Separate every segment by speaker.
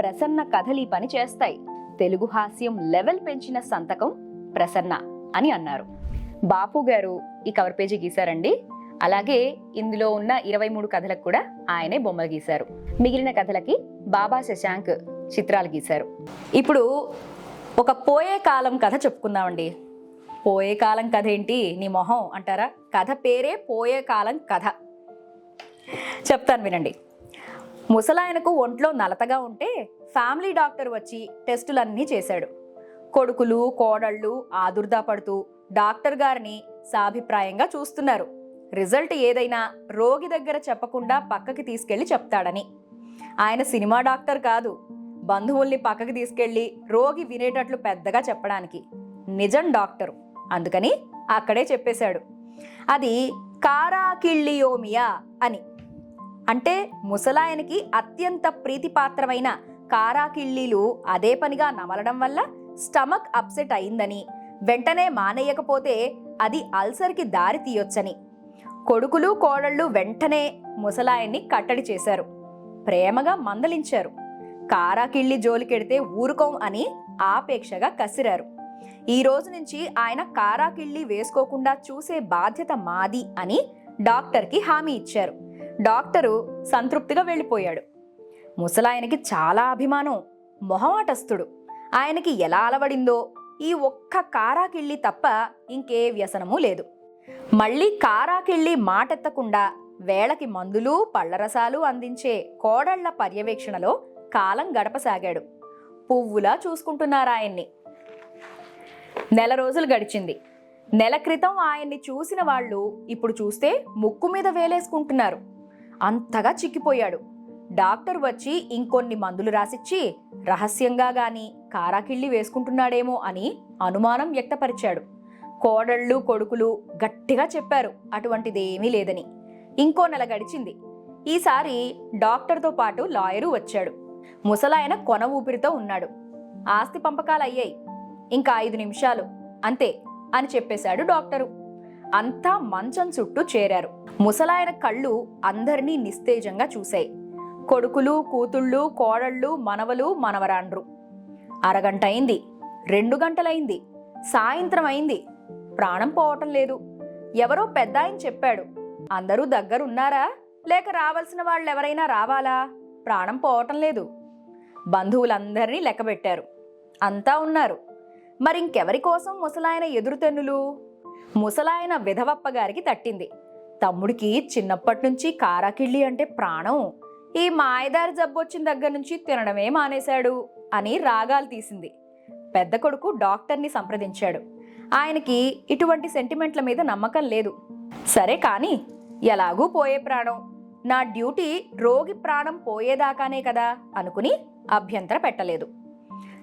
Speaker 1: ప్రసన్న కథలు ఈ పని చేస్తాయి. తెలుగు హాస్యం లెవెల్ పెంచిన సంతకం ప్రసన్న అని అన్నారు. బాపు గారు ఈ కవర్ పేజీ గీశారండి. అలాగే ఇందులో ఉన్న ఇరవై మూడు కథలకు కూడా ఆయనే బొమ్మలు గీశారు. మిగిలిన కథలకి బాబా శశాంక్ చిత్రాలు గీశారు. ఇప్పుడు ఒక పోయే కాలం కథ చెప్పుకుందామండి. పోయే కాలం కథ ఏంటి? నీ మొహం అంటారా? కథ పేరే పోయే కాలం కథ. చెప్తాను వినండి. ముసలాయనకు ఒంట్లో నలతగా ఉంటే ఫ్యామిలీ డాక్టర్ వచ్చి టెస్టులన్నీ చేశాడు. కొడుకులు కోడళ్ళు ఆదుర్దా పడుతూ డాక్టర్ గారిని సాభిప్రాయంగా చూస్తున్నారు. రిజల్ట్ ఏదైనా రోగి దగ్గర చెప్పకుండా పక్కకి తీసుకెళ్ళి చెప్తాడని. ఆయన సినిమా డాక్టర్ కాదు. బంధువుల్ని పక్కకి తీసుకెళ్ళి రోగి వినేటట్లు పెద్దగా చెప్పడానికి నిజం డాక్టరు. అందుకని అక్కడే చెప్పేశాడు. అది కారాకిళ్ళియోమియా అని. అంటే ముసలాయనకి అత్యంత ప్రీతిపాత్రమైన కారాకిళ్ళీలు అదే పనిగా నమలడం వల్ల స్టమక్ అప్సెట్ అయిందని వెంటనే మానేయకపోతే అది అల్సర్కి దారి తీయొచ్చని. కొడుకులు కోడళ్ళు వెంటనే ముసలాయన్ని కట్టడి చేశారు. ప్రేమగా మందలించారు. కారాకిళ్ళి జోలికెడితే ఊరుకోం అని ఆపేక్షగా కసిరారు. ఈ రోజు నుంచి ఆయన కారాకిళ్ళి వేసుకోకుండా చూసే బాధ్యత మాది అని డాక్టర్కి హామీ ఇచ్చారు. డాక్టరు సంతృప్తిగా వెళ్ళిపోయాడు. ముసలాయనకి చాలా అభిమానం మొహమాటస్తుడు ఆయనకి ఎలా అలవడిందో ఈ ఒక్క కారాకిళ్ళి తప్ప ఇంకే వ్యసనమూ లేదు. మళ్ళీ కారాకిళ్ళి మాటెత్తకుండా వేళకి మందులు పళ్ళరసాలు అందించే కోడళ్ళ పర్యవేక్షణలో కాలం గడపసాగాడు. పువ్వులా చూసుకుంటున్నారాయన్ని. నెల రోజులు గడిచింది. నెల క్రితం ఆయన్ని చూసిన వాళ్ళు ఇప్పుడు చూస్తే ముక్కు మీద వేలేసుకుంటున్నారు. అంతగా చిక్కిపోయాడు. డాక్టర్ వచ్చి ఇంకొన్ని మందులు రాసిచ్చి రహస్యంగా గాని కారాకిళ్ళి వేసుకుంటున్నాడేమో అని అనుమానం వ్యక్తపరిచాడు. కోడళ్ళు కొడుకులు గట్టిగా చెప్పారు అటువంటిదేమీ లేదని. ఇంకో నెల గడిచింది. ఈసారి డాక్టర్తో పాటు లాయరు వచ్చాడు. ముసలాయన కొన ఊపిరితో ఉన్నాడు. ఆస్తి పంపకాలు అయ్యాయి ఇంకా ఐదు నిమిషాలు. అంతే అని చెప్పేశాడు డాక్టరు. అంతా మంచం చుట్టూ చేరారు. ముసలాయన కళ్ళు అందరినీ నిస్తేజంగా చూశాయి. కొడుకులు కూతుళ్ళు కోడళ్ళు మనవలు మనవరాండ్రు. అరగంట అయింది. రెండు గంటలైంది సాయంత్రం అయింది. ప్రాణం పోవటం లేదు. ఎవరో పెద్ద ఆయన చెప్పాడు. అందరూ దగ్గరున్నారా? లేక రావాల్సిన వాళ్ళెవరైనా రావాలా? ప్రాణం పోవటం లేదు. బంధువులందరినీ లెక్కబెట్టారు. అంతా ఉన్నారు. మరింకెవరి కోసం ముసలాయన ఎదురుతెన్నులు? ముసలాయన విధవప్ప గారికి తట్టింది. తమ్ముడికి చిన్నప్పటి నుంచి కారాకిళ్ళి అంటే ప్రాణం. ఈ మాయదారి జబ్బొచ్చిన దగ్గర నుంచి తినడమే మానేశాడు అని రాగాలు తీసింది. పెద్ద కొడుకు డాక్టర్ని సంప్రదించాడు. ఆయనకి ఇటువంటి సెంటిమెంట్ల మీద నమ్మకం లేదు. సరే కానీ ఎలాగూ పోయే ప్రాణం. నా డ్యూటీ రోగి ప్రాణం పోయేదాకానే కదా అనుకుని అభ్యంతర పెట్టలేదు.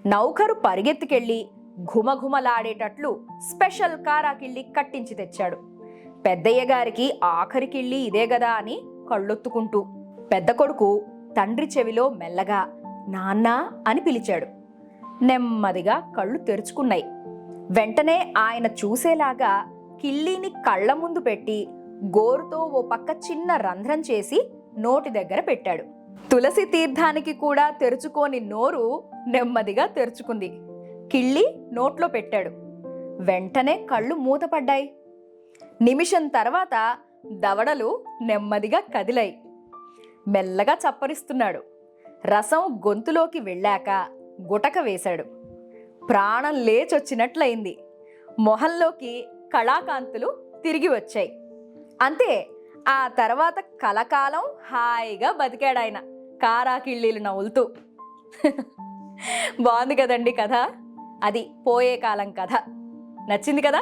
Speaker 1: నౌకరు పరిగెత్తుకెళ్ళి ఘుమఘుమలాడేటట్లు స్పెషల్ కారాకిళ్ళి కట్టించి తెచ్చాడు. పెద్దయ్య గారికి ఆఖరికిళ్ళి ఇదే గదా అని కళ్ళొత్తుకుంటూ పెద్ద కొడుకు తండ్రి చెవిలో మెల్లగా నాన్నా అని పిలిచాడు. నెమ్మదిగా కళ్ళు తెరుచుకున్నాయి. వెంటనే ఆయన చూసేలాగా కిళ్ళీని కళ్ళ ముందు పెట్టి గోరుతో ఓ పక్క చిన్న రంధ్రం చేసి నోటి దగ్గర పెట్టాడు. తులసి తీర్థానికి కూడా తెరుచుకోని నోరు నెమ్మదిగా తెరుచుకుంది. కిళ్ళి నోట్లో పెట్టాడు. వెంటనే కళ్ళు మూతపడ్డాయి. నిమిషం తర్వాత దవడలు నెమ్మదిగా కదిలాయి. మెల్లగా చప్పరిస్తున్నాడు. రసం గొంతులోకి వెళ్ళాక గుటక వేశాడు. ప్రాణం లేచొచ్చినట్లయింది. మొహంలోకి కళాకాంతులు తిరిగి వచ్చాయి. అంతే ఆ తర్వాత కలకాలం హాయిగా బతికాడాయన కారాకిళ్ళీలు నవ్వులుతూ. బాగుంది కదండి కథ. అది పోయే కాలం కథ. నచ్చింది కదా?